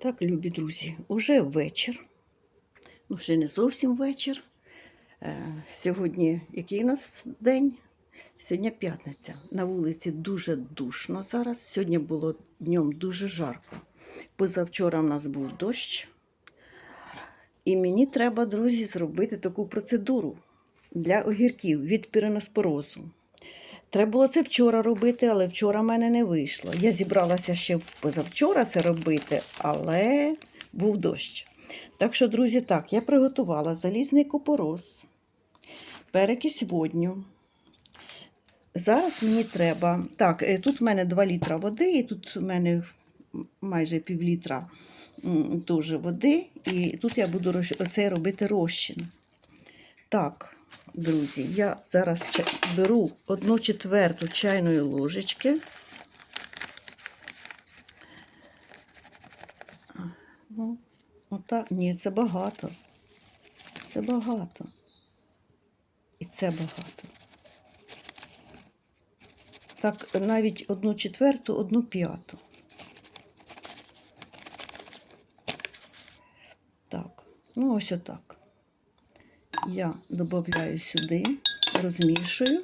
Так, любі друзі, уже вечір. Ну, ще не зовсім вечір. Е, Сьогодні який у нас день? Сьогодні п'ятниця. На вулиці дуже душно зараз. Сьогодні було днем дуже жарко. Позавчора в нас був дощ. І мені треба, друзі, зробити таку процедуру для огірків від піреноспорозу. Треба було це вчора робити, але вчора в мене не вийшло. Я зібралася ще позавчора це робити, але був дощ. Так що, друзі, так, я приготувала залізний купорос, перекись водню. Зараз мені треба. Так, е, тут в мене 2 літра води, і тут в мене майже пів літра теж води. І тут я буду оце робити розчин. Так, друзі, я зараз беру одну четверту чайної ложечки. Ну, Отак. Ні, це багато. Це багато. І це багато. Так, навіть одну четверту, одну п'яту. Так, ну ось отак. Я додаю сюди, розмішую.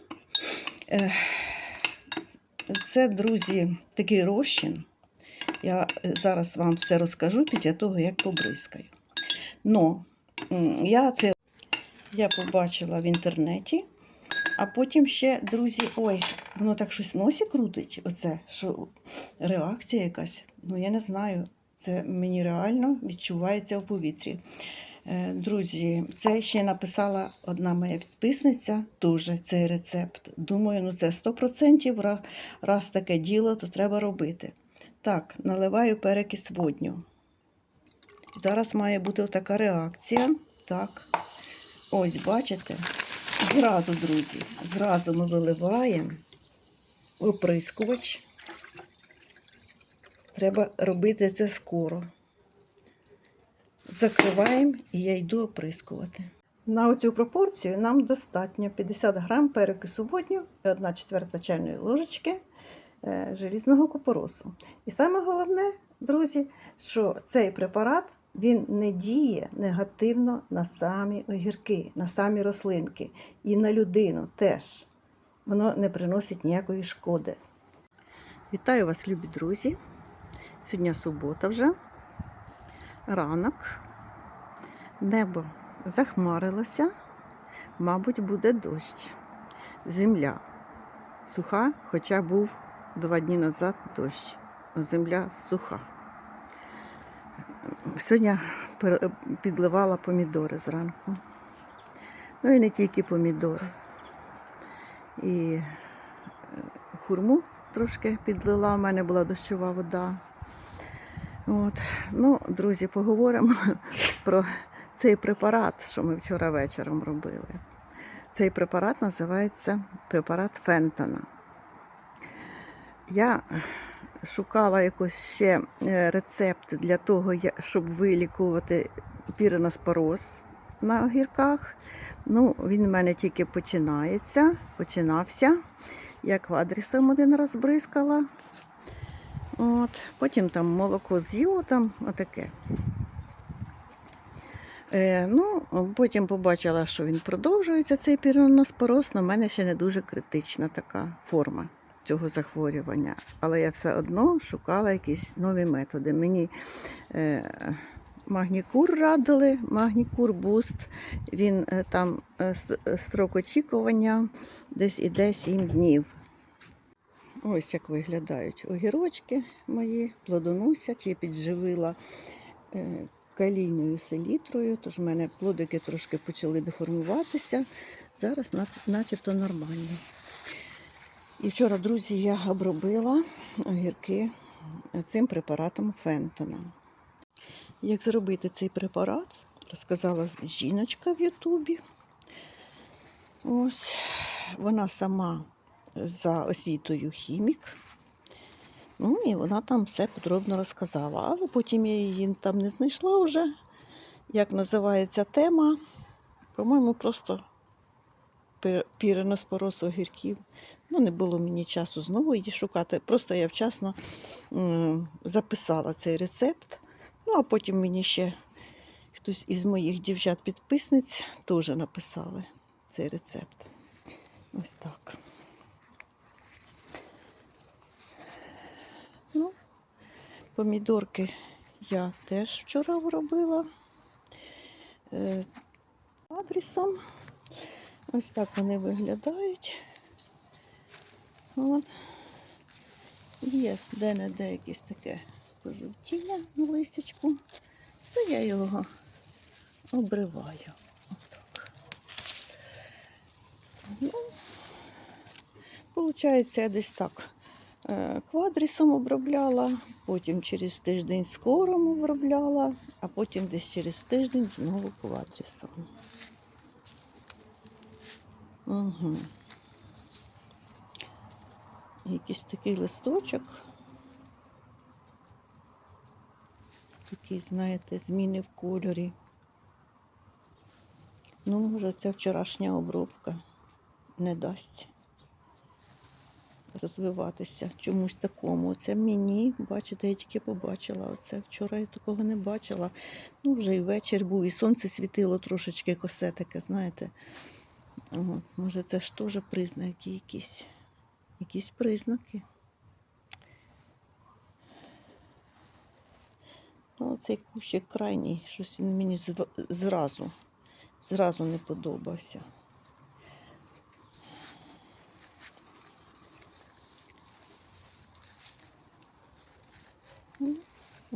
Це, друзі, такий розчин. Я е, зараз вам все розкажу після того, як побризкаю. Но я це я побачила в інтернеті, а потім ще, друзі, ой, воно так щось носі крутить. Оце, що реакція якась. Ну, я не знаю. Це мені реально відчувається у повітрі. Е, Друзі, це ще написала одна моя підписниця, теж цей рецепт. Думаю, ну це 100%, раз таке діло, то треба робити. Так, наливаю перекис водню. Зараз має бути така реакція. Так. Ось, бачите? Зразу, друзі, зразу ми виливаємо оприскувач. Треба робити це скоро. Закриваємо і я йду оприскувати. На оцю пропорцію нам достатньо 50 грам перекису водню і 1 четверта чайної ложечки е, желізного купоросу. І саме головне, друзі, що цей препарат він не діє негативно на самі огірки, на самі рослинки і на людину теж. Воно не приносить ніякої шкоди. Вітаю вас, любі друзі! Сьогодні субота вже, ранок. Небо захмарилося, мабуть, буде дощ. Земля суха, хоча був два дні назад дощ. Земля суха. Сьогодні підливала помідори зранку. Ну і не тільки помідори. І е, хурму трошки підлила, у мене була дощова вода. От. Ну, друзі, поговоримо про цей препарат, що ми вчора вечором робили. Цей препарат називається препарат Фентона. Я шукала якось ще е, рецепт для того, щоб вилікувати піреноспороз на огірках. Ну, він в мене тільки починається, починався. Я квадрісом один раз бризкала. От. Потім там молоко з йодом, отаке. Е, ну, потім побачила, що він продовжується, цей піреноспороз, але в мене ще не дуже критична така форма цього захворювання. Але я все одно шукала якісь нові методи. Мені е, магнікур радили, магнікур буст. Він е, там е, строк очікування десь іде 7 днів. Ось як виглядають огірочки мої, плодоносять. Я підживила е, калійною селітрою, тож в мене плодики трошки почали деформуватися. Зараз начебто нормально. І вчора, друзі, я обробила огірки цим препаратом Фентона. Як зробити цей препарат, розказала жіночка в Ютубі. Ось вона сама за освітою хімік. Ну і вона там все подробно розказала. Але потім я її там не знайшла вже. Як називається тема. По-моєму, просто пір- піреноспороз огірків. Ну, не було мені часу знову її шукати. Просто я вчасно записала цей рецепт. Ну, а потім мені ще хтось із моїх дівчат-підписниць теж написали цей рецепт. Ось так. Ну, помідорки я теж вчора робила е, адресом. Ось так вони виглядають. От. Є де-не-де якесь таке пожовтіння на листячку, то я його обриваю. Отак. Ну, Получається, я десь так квадрісом обробляла, потім через тиждень скором обробляла, а потім десь через тиждень знову квадрісом. Угу. Якийсь такий листочок. Такий, знаєте, зміни в кольорі. Ну, може, ця вчорашня обробка не дасть розвиватися чомусь такому. Оце мені, бачите, я тільки побачила оце. Вчора я такого не бачила. Ну, вже і вечір був, і сонце світило трошечки косе таке, знаєте. От, може, це ж теж признаки якісь. Якісь признаки. Ну, цей кущик крайній, щось він мені зв- зразу, зразу не подобався.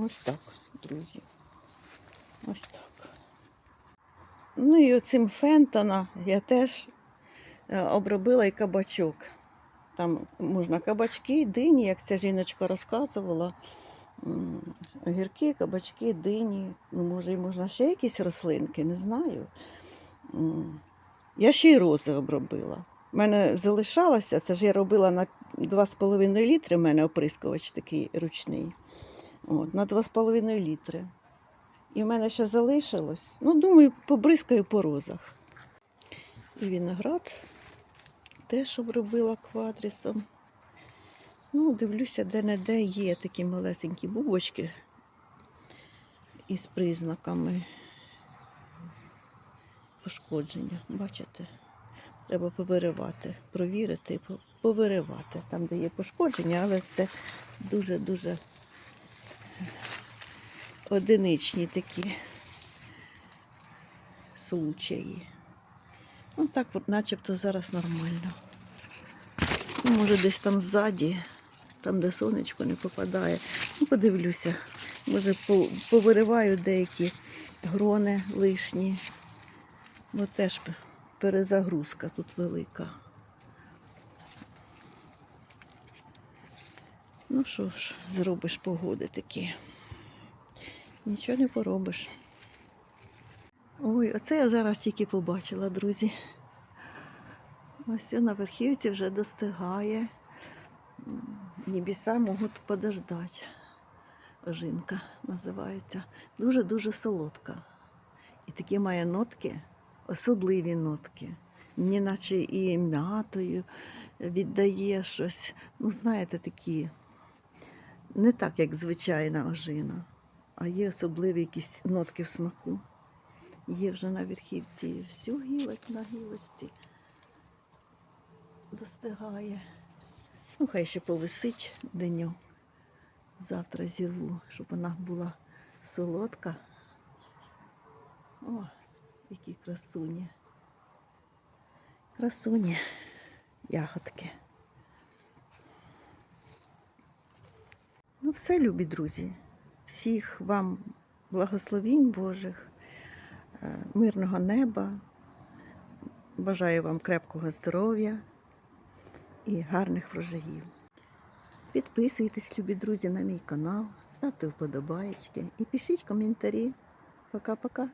Ось так, друзі. Ось так. Ну і оцим фентона я теж е, обробила і кабачок. Там можна кабачки, дині, як ця жіночка розказувала. Огірки, кабачки, дині. Ну, може, і можна ще якісь рослинки, не знаю. Я ще й рози обробила. У мене залишалося, це ж я робила на 2,5 літри, у мене оприскувач такий ручний. От, на 2,5 літри. І в мене ще залишилось. Ну, думаю, побризкаю по розах. І виноград теж обробила квадрісом. Ну, дивлюся, де-не-де є такі малесенькі бубочки із признаками пошкодження. Бачите? Треба повиривати, провірити повиривати там, де є пошкодження, але це дуже-дуже одиничні такі случаї. Ну так, от начебто зараз нормально. Ну, може, десь там ззаді, там, де сонечко не попадає. Ну, подивлюся. Може, повириваю деякі грони лишні. Бо теж перезагрузка тут велика. Ну що ж, зробиш погоди такі. Нічого не поробиш. Ой, оце я зараз тільки побачила, друзі. Ось на верхівці вже достигає. М, Небеса можуть подождати. Ожинка називається. Дуже-дуже солодка. І такі має нотки, особливі нотки. Мені наче і м'ятою віддає щось. Ну, знаєте, такі, не так, як звичайна ожина, а є особливі якісь нотки в смаку. Є вже на верхівці всю гілок на гілочці достигає. Ну, хай ще повисить деньок. Завтра зірву, щоб вона була солодка. О, які красуні. Красуні ягодки. Все, любі друзі. Всіх вам благословінь Божих, е, мирного неба. Бажаю вам крепкого здоров'я і гарних врожаїв. Підписуйтесь, любі друзі, на мій канал, ставте вподобайки і пишіть коментарі. Пока-пока.